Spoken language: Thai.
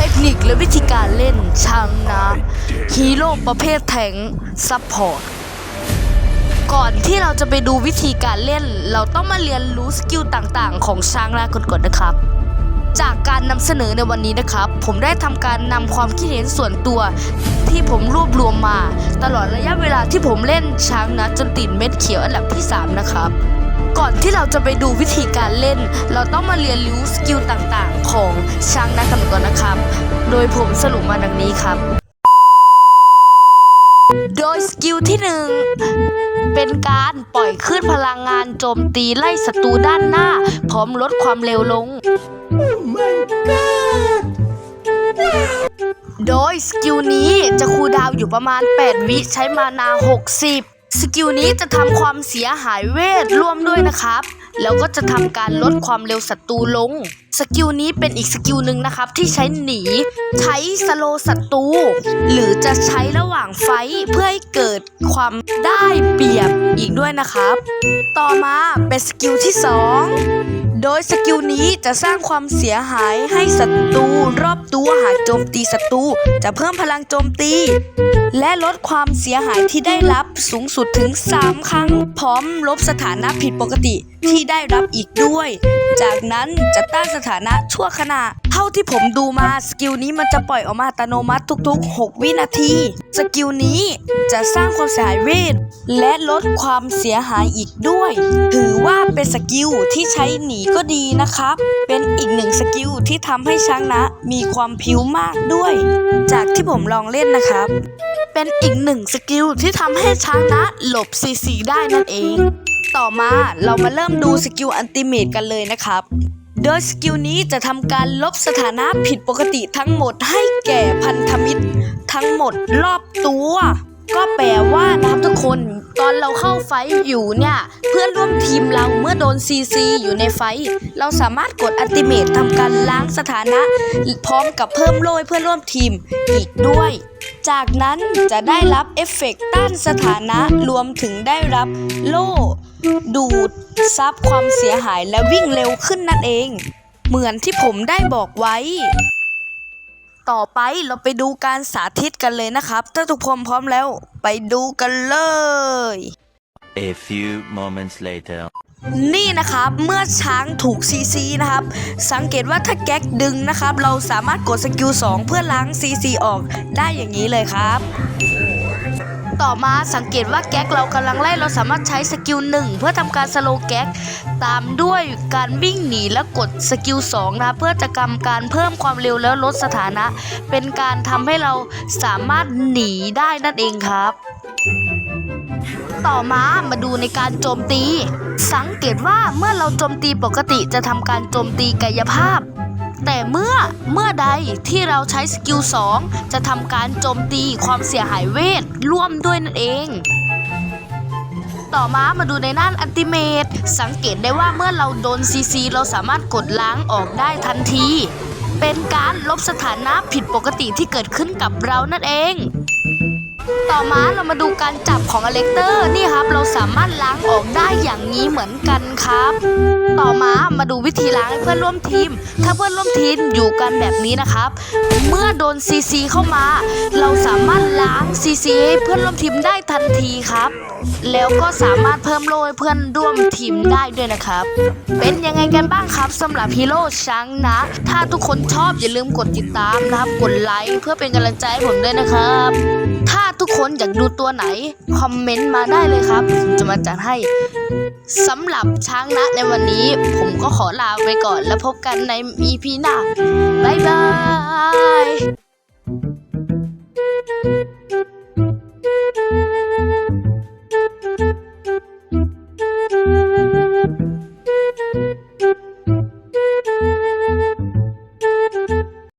ทคนิคและวิธีการเล่นช่างนะฮีโร่ประเภทแทงซัพพอร์ตก่อนที่เราจะไปดูวิธีการเล่น เราต้องมาเรียนรู้สกิลต่างๆ ของช้างนาก่อนๆนะครับ จากการนำเสนอในวันนี้นะครับ ผมได้ทำการนำความคิดเห็นส่วนตัวที่ผมรวบรวมมา ตลอดระยะเวลาที่ผมเล่นช้างนะจนติดเม็ดเขียวอันดับที่ 3 นะครับ ก่อนที่เราจะไปดูวิธีการเล่น เราต้องมาเรียนรู้สกิลต่างๆ ของช้างนะกันก่อนนะครับ โดยผมสรุปมาดังนี้ครับ โดยสกิลที่หนึ่งเป็นการปล่อยคลื่นพลังงานโจมตีไล่ศัตรูด้านหน้า พร้อมลดความเร็วลง โดยสกิลนี้จะคูลดาวอยู่ประมาณ 8 วิใช้มานา 60 สกิลนี้จะทำความเสียหายเวทร่วมด้วยนะครับ แล้วก็จะทำการลดความเร็วศัตรูลง สกิลนี้เป็นอีกสกิลหนึ่งนะครับ ที่ใช้หนี ใช้สโลศัตรูหรือจะใช้ระหว่างไฟเพื่อให้เกิดความได้เปรียบอีกด้วยนะครับ ต่อมาเป็นสกิลที่ 2 โดยสกิลนี้จะสร้างความเสียหายให้ศัตรูรอบตัวหากโจมตีศัตรูจะเพิ่มพลังโจมตี และลดความเสียหายที่ได้รับสูงสุดถึง 3 ครั้งพร้อมลบสถานะผิดปกติ ที่ได้รับอีกด้วย จากนั้นจะต้านสถานะชั่วขณะ เท่าที่ผมดูมาสกิลนี้มันจะปล่อยออกมาอัตโนมัติทุก ๆ 6 วินาที สกิลนี้จะสร้างความเสียหายเวท และลดความเสียหายอีกด้วย ถือว่าเป็นสกิลที่ใช้หนีก็ดีนะครับ เป็นอีกหนึ่งสกิลที่ทำให้ช้างนะมีความพิ้วมากด้วย จากที่ผมลองเล่นนะครับ เป็นอีกหนึ่งสกิลที่ทำให้ช้างนะหลบซีซีได้นั่นเอง ต่อมาเรามาเริ่มดูสกิลอันติเมตกันเลยนะครับ โดยสกิลนี้จะทำการลบสถานะผิดปกติทั้งหมดให้แก่พันธมิตร ทั้งหมดรอบตัว ก็แปลว่านะครับทุกคนตอนเราเข้าไฟอยู่เนี่ย เพื่อนร่วมทีมเราเมื่อโดนซีซีอยู่ในไฟ เราสามารถกดอัติเมตทำการล้างสถานะ พร้อมกับเพิ่มโล่เพื่อนร่วมทีมอีกด้วย จากนั้นจะได้รับเอฟเฟกต์ต้านสถานะรวมถึงได้รับโล่ ดูดซับความเสียหายและวิ่งเร็วขึ้นนั่นเอง เหมือนที่ผมได้บอกไว้ ต่อไปเราไปดูการสาธิตกันเลยนะครับ ถ้าทุกคนพร้อมแล้วไปดูกันเลย A few moments later. นี่นะครับเมื่อช้างถูกซีซีนะครับ สังเกตว่าถ้าแก๊กดึงนะครับ เราสามารถกดสกิล2เพื่อล้างซีซีออกได้อย่างนี้เลยครับ ต่อมาสังเกตว่าแก๊กเรากำลังไล่เราสามารถใช้สกิล1เพื่อทำการสโลแก๊กตามด้วยการวิ่งหนีและกดสกิล2นะเพื่อจะกำการเพิ่มความเร็วแล้วลดสถานะ เป็นการทำให้เราสามารถหนีได้นั่นเองครับต่อมามาดูในการโจมตี สังเกตว่าเมื่อเราโจมตีปกติจะทำการโจมตีกายภาพ แต่เมื่อเมื่อใดที่เราใช้สกิล 2 จะทำการโจมตีความเสียหายเวทร่วมด้วยนั่นเอง ต่อมามาดูในด้านอันติเมตสังเกตได้ว่าเมื่อเราโดนซีซีเราสามารถกดล้างออกได้ทันที เป็นการลบสถานะผิดปกติที่เกิดขึ้นกับเรานั่นเอง ต่อมาเรามาดูการจับของอเล็กเตอร์นี่ครับ เราสามารถล้างออกได้อย่างนี้เหมือนกันครับ ต่อมามาดูวิธีล้างให้เพื่อนร่วมทีม ถ้าเพื่อนร่วมทีมอยู่กันแบบนี้นะครับ เมื่อโดนซีซีเข้ามา เราสามารถล้างซีซีให้เพื่อนร่วมทีมได้ทันทีครับ แล้วก็สามารถเพิ่มโล่ให้เพื่อนร่วมทีมได้ด้วยนะครับ เป็นยังไงกันบ้างครับสำหรับฮีโร่ช้างนะ ถ้าทุกคนชอบอย่าลืมกดติดตามนะครับกดไลค์เพื่อเป็นกำลังใจให้ผมด้วยนะครับ ถ้าทุกคนอยากดูตัวไหน คอมเมนต์มาได้เลยครับจะมาจัดให้สำหรับช้างนะในวันนี้ ผมก็ขอลาไปก่อนแล้วพบกันใน EP หน้า บ๊ายบาย